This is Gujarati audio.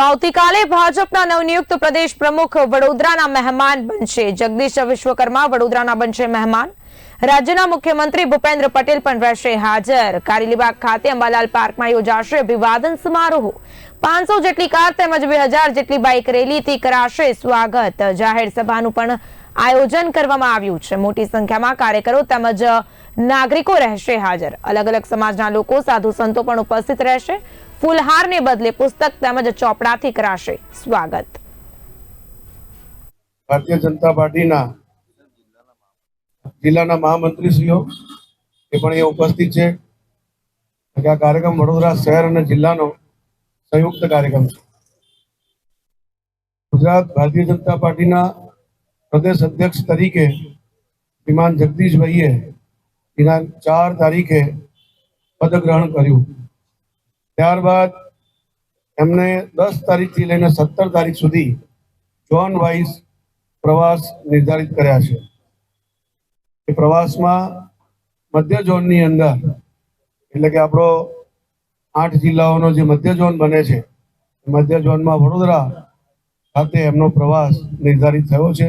આવતીકાલે ભાજપના નવનિયુક્ત પ્રદેશ પ્રમુખ વડોદરાના મહેમાન બનશે. જગદીશ વિશ્વકર્મા વડોદરાના બનશે મહેમાન. રાજ્યના મુખ્યમંત્રી ભૂપેન્દ્ર પટેલ પણ રહેશે હાજર. કારેલીબાગ ખાતે અંબાલાલ પાર્કમાં યોજાશે અભિવાદન સમારોહ. પાંચસો જેટલી કાર તેમજ બે જેટલી બાઇક રેલીથી કરાશે સ્વાગત. જાહેર સભાનું પણ આયોજન કરવામાં આવ્યું છે. મોટી સંખ્યામાં કાર્યકરો તેમજ નાગરિકો રહેશે હાજર. અલગ અલગ સમાજના લોકો, સાધુ સંતો પણ ઉપસ્થિત રહેશે. ફૂલહારને બદલે પુસ્તક તેમજ ચોપડાથી કરાશે સ્વાગત. ભારતીય જનતા પાર્ટીના જિલ્લાના મહામંત્રીશ્રીઓ એ પણ એ ઉપસ્થિત છે. આ કાર્યક્રમ વડોદરા શહેર અને જિલ્લાનો સંયુક્ત કાર્યક્રમ છે. ગુજરાત ભારતીય જનતા પાર્ટીના પ્રદેશ અધ્યક્ષ તરીકે શ્રીમાન જગદીશભાઈએ દિનાંક ચાર તારીખે પદગ્રહણ કર્યું. ત્યારબાદ એમને દસ તારીખથી લઈને સત્તર તારીખ સુધી જોન વાઇઝ પ્રવાસ નિર્ધારિત કર્યા છે. એ પ્રવાસમાં મધ્ય ઝોનની અંદર, એટલે કે આપણો આઠ જિલ્લાઓનો જે મધ્ય ઝોન બને છે મધ્ય ઝોનમાં વડોદરા ખાતે એમનો પ્રવાસ નિર્ધારિત થયો છે.